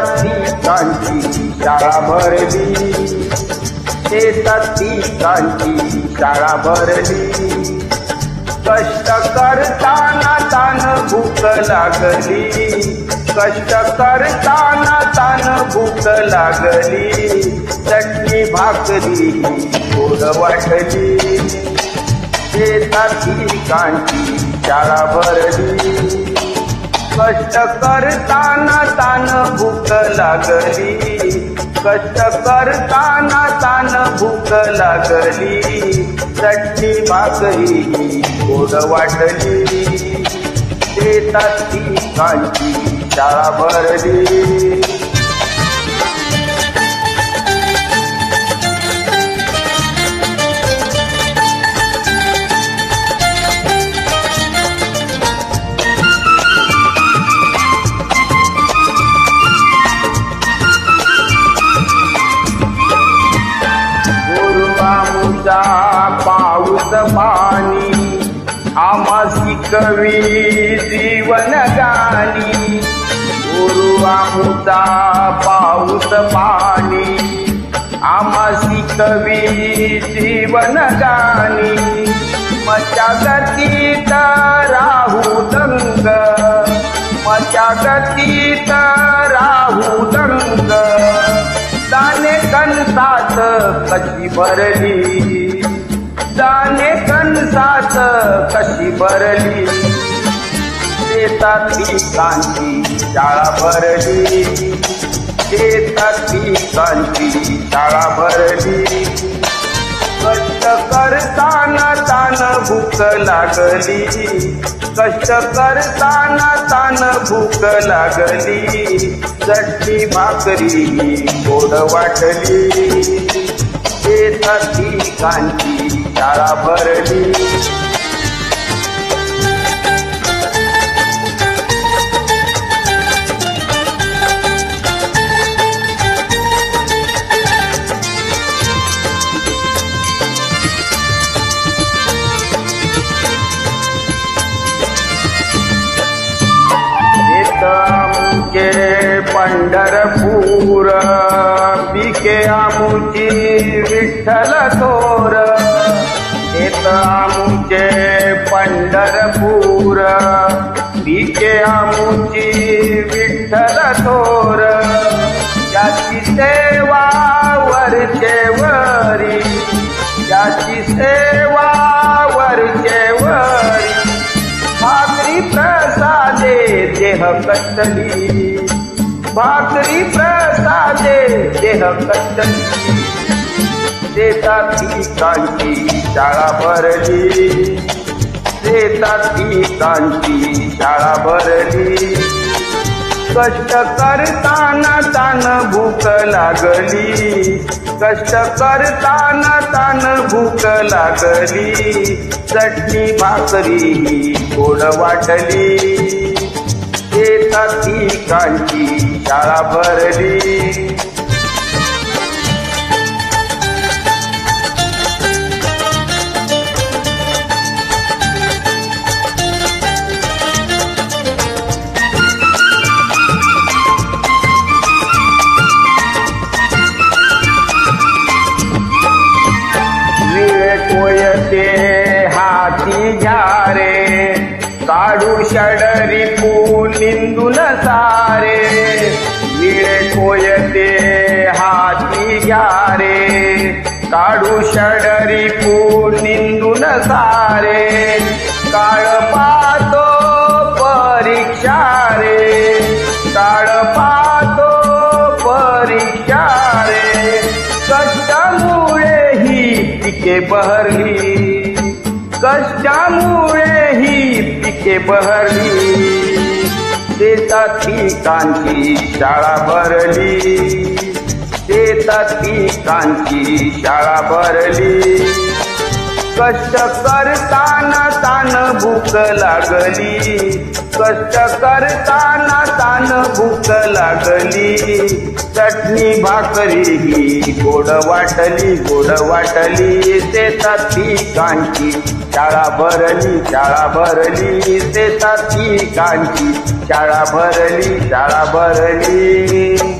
ठिकाणची शाळा भरली शेतात ठिकाणची शाळा भरली कष्ट करताना तान भूक लागली. कष्ट करताना तान भूक लागली. चटणी भाकरी गोड वाटली. शेतात ठिकाणची शाळा भरली कष्ट करताना तान भूक लागली. कष्ट करताना तान भूक लागली. चटणी भाकरी गोड वाटली. शेतात कांची शाळा भरली. गुरुवामुचा पाऊस पाणी आमासी कवी जीवन गाणी गुरुवामुचा पाऊस पाणी आमासी कवी जीवन गाणी मशागतीत राहू दंग मशागतीत राहू दंग. दाने कणसात कशी भरली? दाने कणसात कशी भरली शेतात पिकांची शाळा भरली. शेतात पिकांची शाळा भरली. कष्ट करताना तान भूक लागली. कष्ट करताना तान भूक लागली. चटणी भाकरी गोड वाटली. शेतात ठिकाणची शाळा भरली. पंढरपूर विठ्ठल थोर येत आमुचे पंढरपूर. विचे आमुची विठ्ठल थोर याची सेवा वरचेवरी याची सेवा वरचेवरी भाकरी प्रसादे देह कटली. भाकरी प्रसादे देह कटली. शेतात ठिकाणची शाळा भरली. शेतात ठिकाणची शाळा भरली. कष्ट करताना तान भूक लागली. कष्ट करताना तान भूक लागली. चटणी भाकरी गोड वाटली. शेतात कांची शाळा भरली. काढू षडरी निंदून सारे. निळे कोयते हाती घ्यारे. काढू षडरी निंदून सारे. काळ पाहतो परीक्षा रे. काळ पाहतो परीक्षा रे. कष्टामुळे ही पिके बहरली. कष्टामुळे ते बहरली. शेतात पिकांची शाळा भरली. शेतात पिकांची शाळा भरली. कष्ट करताना तान भूक लागली. कष्ट करताना तान भूक लागली. चटणी भाकरी ही गोड वाटली गोड वाटली. शेतात पिकांची शाळा भरली शाळा भरली. शेतात पिकांची शाळा भरली शाळा भरली.